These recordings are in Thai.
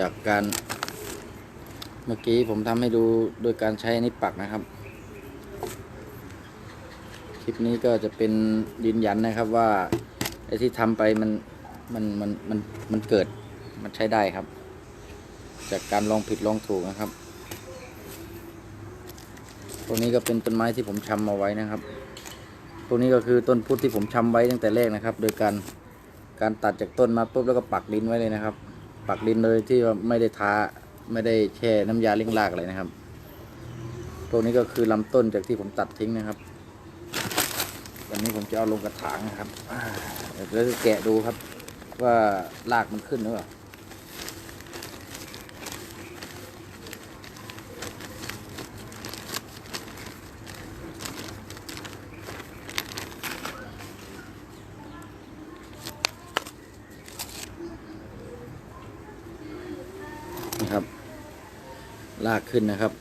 จากการเมื่อกี้ผมทำให้ดูโดยการใช้อนนี้ปักนะครับ คลิปนี้ก็จะเป็นยืนยันนะครับว่าไอ้ที่ทำไปมันมันมันมันมันเกิดมันใช้ได้ครับ จากการลองผิดลองถูกนะครับตรงนี้ก็เป็นต้นไม้ที่ผมชำมาไว้นะครับตรงนี้ก็คือต้นพุทธที่ผมชำไว้ตั้งแต่แรกนะครับ โดยการการตัดจากต้นมาปุ๊บแล้วก็ปักดินไว้เลยนะครับ ปักดินโดยที่ว่าไม่ได้ทาไม่ได้แช่น้ำยาเลี้ยงรากอะไรนะครับตรงนี้ก็คือลำต้นจากที่ผมตัดทิ้งนะครับ วันนี้ผมจะเอาลงกระถางนะครับเดี๋ยวจะแกะดูครับ ว่ารากมันขึ้นหรือเปล่า ลากขึ้นนะครับ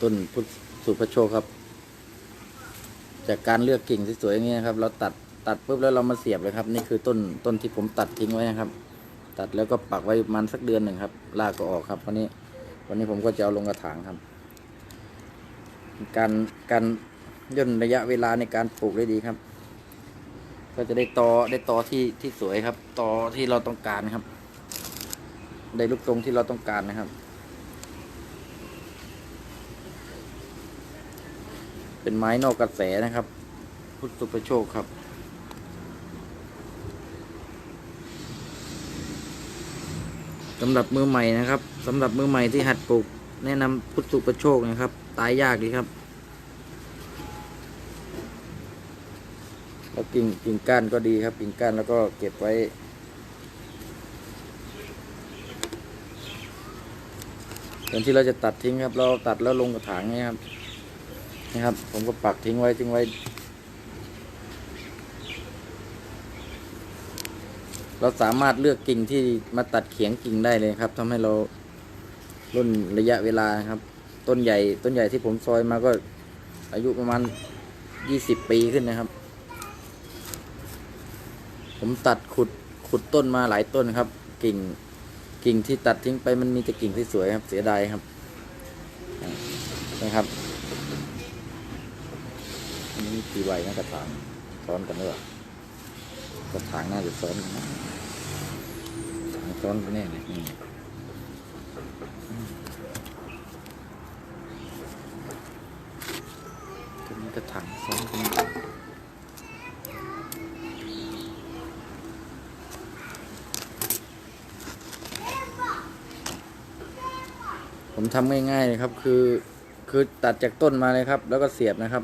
ต้นพุทธสุภโชครับ จากการเลือกกิ่งที่สวยอย่างนี้นะครับ เราตัดตัดปุ๊บแล้วเรามาเสียบเลยครับ นี่คือต้นต้นที่ผมตัดทิ้งไว้นะครับ ตัดแล้วก็ปักไว้มันสักเดือนหนึ่งครับลากก็ออกครับวันนี้วันนี้ผมก็จะเอาลงกระถางครับ การการย่นระยะเวลาในการปลูกได้ดีครับ ก็จะได้ตอได้ตอที่ที่สวยครับตอที่เราต้องการครับ ได้ลูกทรงที่เราต้องการนะครับ เป็นไม้นอกกระแสนะครับ พุทธสุประโชคครับ สำหรับมือใหม่นะครับสำหรับมือใหม่ที่หัดปลูก แนะนำพุทธสุประโชคนะครับ ตายยากดีครับแล้วกิ่งกิ่งก้านก็ดีครับ กิ่งก้านแล้วก็เก็บไว้ส่วนที่เราจะตัดทิ้งครับ เราตัดแล้วลงกระถางนี่ครับ นี่ครับ ผมก็ปักทิ้งไว้ทิ้งไว้ เราสามารถเลือกกิ่งที่มาตัดเขียงกิ่งได้เลยครับทำให้เราร่นระยะเวลาครับ ต้นใหญ่ต้นใหญ่ที่ผมซอยมาก็อายุประมาณยี่สิบปีขึ้นนะครับ ผมตัดขุดขุดต้นมาหลายต้นครับ กิ่งกิ่งที่ตัดทิ้งไปมันมีแต่กิ่งที่สวยครับ เสียดายครับนะครับ นี้กี่ใบนะกระถางซ้อนกันหรือเปล่ากระถางน่าจะซ้อนกันนะถางซ้อนกันแน่เลยนี่อืมตัวนี้กระถางซ้อนกันผมทำง่ายๆเลยครับ คือ คือตัดจากต้นมาเลยครับ แล้วก็เสียบนะครับ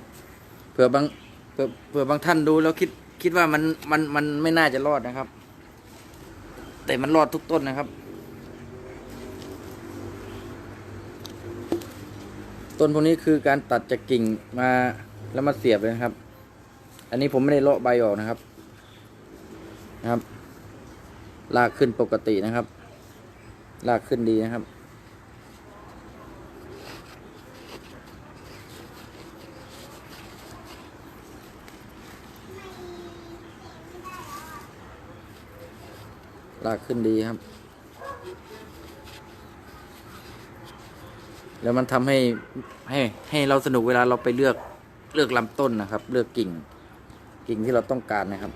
เผื่อบางเผื่อเผื่อบางท่านดูแล้วคิดคิดว่ามันมันมันไม่น่าจะรอดนะครับ แต่มันรอดทุกต้นนะครับ ต้นพวกนี้คือการตัดจากกิ่งมาแล้วมาเสียบเลยนะครับ อันนี้ผมไม่ได้เลาะใบออกนะครับนะครับ ลากขึ้นปกตินะครับ ลากขึ้นดีนะครับ ลากขึ้นดีครับ แล้วมันทำให้ให้ให้เราสนุกเวลาเราไปเลือกเลือกลำต้นนะครับ เลือกกิ่ง กิ่งที่เราต้องการนะครับ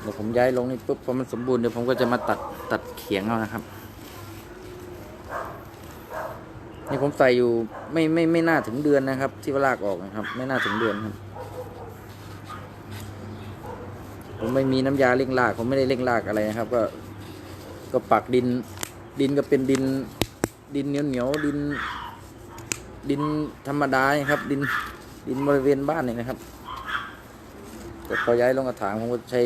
เดี๋ยวผมย้ายลงนี่ปุ๊บพอมันสมบูรณ์เดี๋ยวผมก็จะมาตัดตัดเขียงเอานะครับ นี่ผมใส่อยู่ไม่ไม่ไม่น่าถึงเดือนนะครับ ที่ว่าลากออกนะครับ ไม่น่าถึงเดือนครับ ผมไม่มีน้ำยาเร่งราก ผมไม่ได้เร่งรากอะไรนะครับ ก็ก็ปักดิน ดินก็เป็นดิน ดินเหนียวเหนียวดิน ดินธรรมดาครับ ดินดินบริเวณบ้านนี่นะครับแต่พอย้ายลงกระถางผมก็ใช้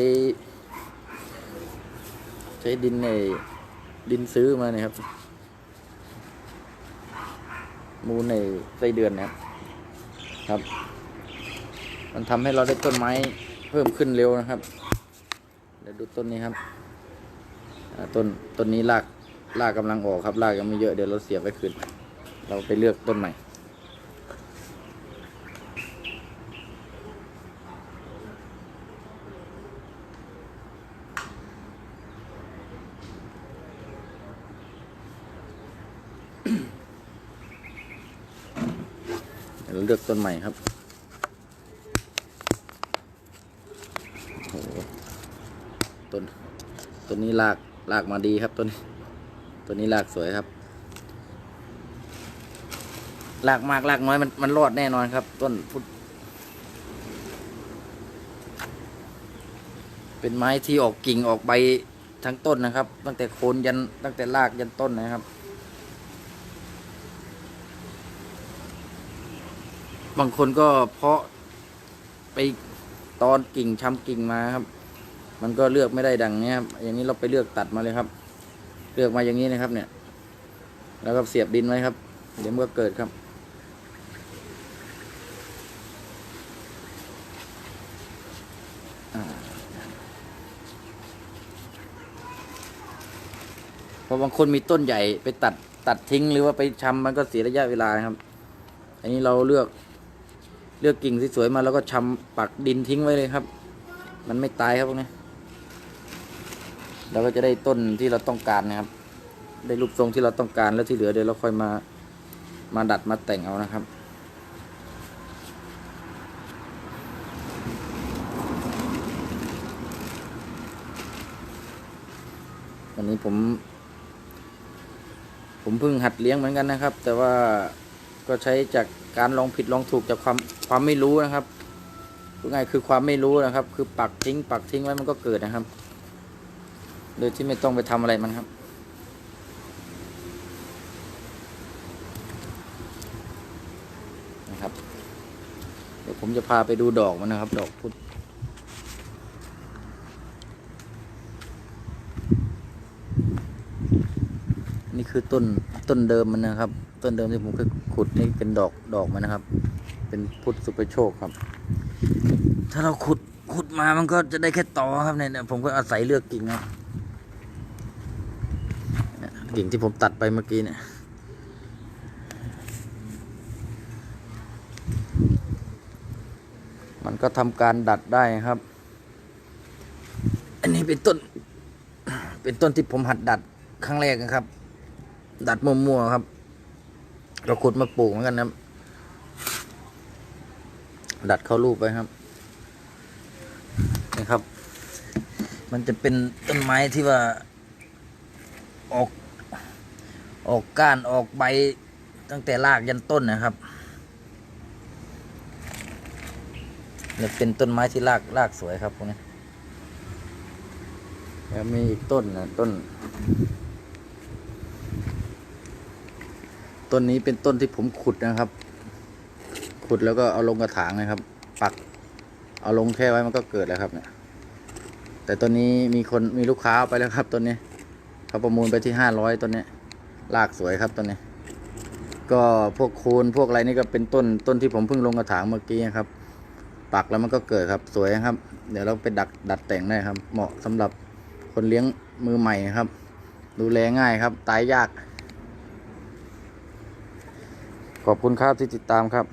ใช้ดินในดินซื้อมาเนี่ยครับ มูลในไส้เดือนนะครับครับ มันทำให้เราได้ต้นไม้เพิ่มขึ้นเร็วนะครับ ดี๋ยวดูต้นนี้ครับต้นต้นนี้รากรากกำลังออกครับรากยังไม่เยอะเดี๋ยวเราเสียบไว้คืนเราไปเลือกต้นใหม่ เดี๋ยวเลือกต้นใหม่ครับ ต้นต้นนี้รากรากมาดีครับต้นนี้ต้นนี้รากสวยครับรากมากรากน้อยมันมันรอดแน่นอนครับ ต้นพุทธเป็นไม้ที่ออกกิ่งออกใบทั้งต้นนะครับ ตั้งแต่โคนยันตั้งแต่รากยันต้นนะครับ บางคนก็เพาะไปตอนกิ่งชำกิ่งมาครับ มันก็เลือกไม่ได้ดังเนี้ยครับอย่างนี้เราไปเลือกตัดมาเลยครับ เลือกมาอย่างนี้นะครับ เนี่ย แล้วก็เสียบดินไว้ครับ เดี๋ยวมันก็เกิดครับเพราะบางคนมีต้นใหญ่ไปตัดตัดทิ้งหรือว่าไปชำมันก็เสียระยะเวลาครับ อันนี้เราเลือกเลือกกิ่งสวยๆมาแล้วก็ชำปักดินทิ้งไว้เลยครับ มันไม่ตายครับพวกนี้ เราก็จะได้ต้นที่เราต้องการนะครับ ได้รูปทรงที่เราต้องการแล้วที่เหลือเดี๋ยวเราค่อยมามาดัดมาแต่งเอานะครับวันนี้ผม ผมเพิ่งหัดเลี้ยงเหมือนกันนะครับ แต่ว่าก็ใช้จากการลองผิดลองถูกจากความความไม่รู้นะครับง่ายคือความไม่รู้นะครับ คือปักทิ้ง ปักทิ้งไว้มันก็เกิดนะครับ โดยที่ไม่ต้องไปทำอะไรมันครับ นะครับ เดี๋ยวผมจะพาไปดูดอกมันนะครับ ดอกพุธนี่คือต้นต้นเดิมมันนะครับ ต้นเดิมที่ผมเคยขุดนี่เป็นดอกดอกมันนะครับ เป็นพุทธสุปโชคครับ ถ้าเราขุดขุดมามันก็จะได้แค่ตอครับเนี่ยผมก็อาศัยเลือกกิ่งครับเนี่ย กิ่งที่ผมตัดไปเมื่อกี้เนี่ยมันก็ทำการดัดได้ครับ อันนี้เป็นต้น เป็นต้นที่ผมหัดดัดครั้งแรกนะครับ ดัดมั่วๆครับ เราขุดมาปลูกเหมือนกันนะดัดเข้ารูปไปครับนะครับ มันจะเป็นต้นไม้ที่ว่าออก ออกก้านออกใบตั้งแต่รากยันต้นนะครับเนี่ยเป็นต้นไม้ที่รากรากสวยครับพวกนี้แล้วมีอีกต้นนะต้น ต้นนี้เป็นต้นที่ผมขุดนะครับ ขุดแล้วก็เอาลงกระถางนะครับ ปัก เอาลงแค่ไว้มันก็เกิดแล้วครับเนี่ย แต่ต้นนี้มีคนมีลูกค้าเอาไปแล้วครับต้นนี้เขาประมูลไปที่ห้าร้อยต้นนี้ ลากสวยครับต้นนี้ ก็พวกโคนพวกอะไรนี่ก็เป็นต้นต้นที่ผมเพิ่งลงกระถางเมื่อกี้ครับ ปักแล้วมันก็เกิดครับสวยครับ เดี๋ยวเราไปดักดัดแต่งได้ครับ เหมาะสำหรับคนเลี้ยงมือใหม่ครับ ดูแลง่ายครับ ตายยาก ขอบคุณครับที่ติดตามครับ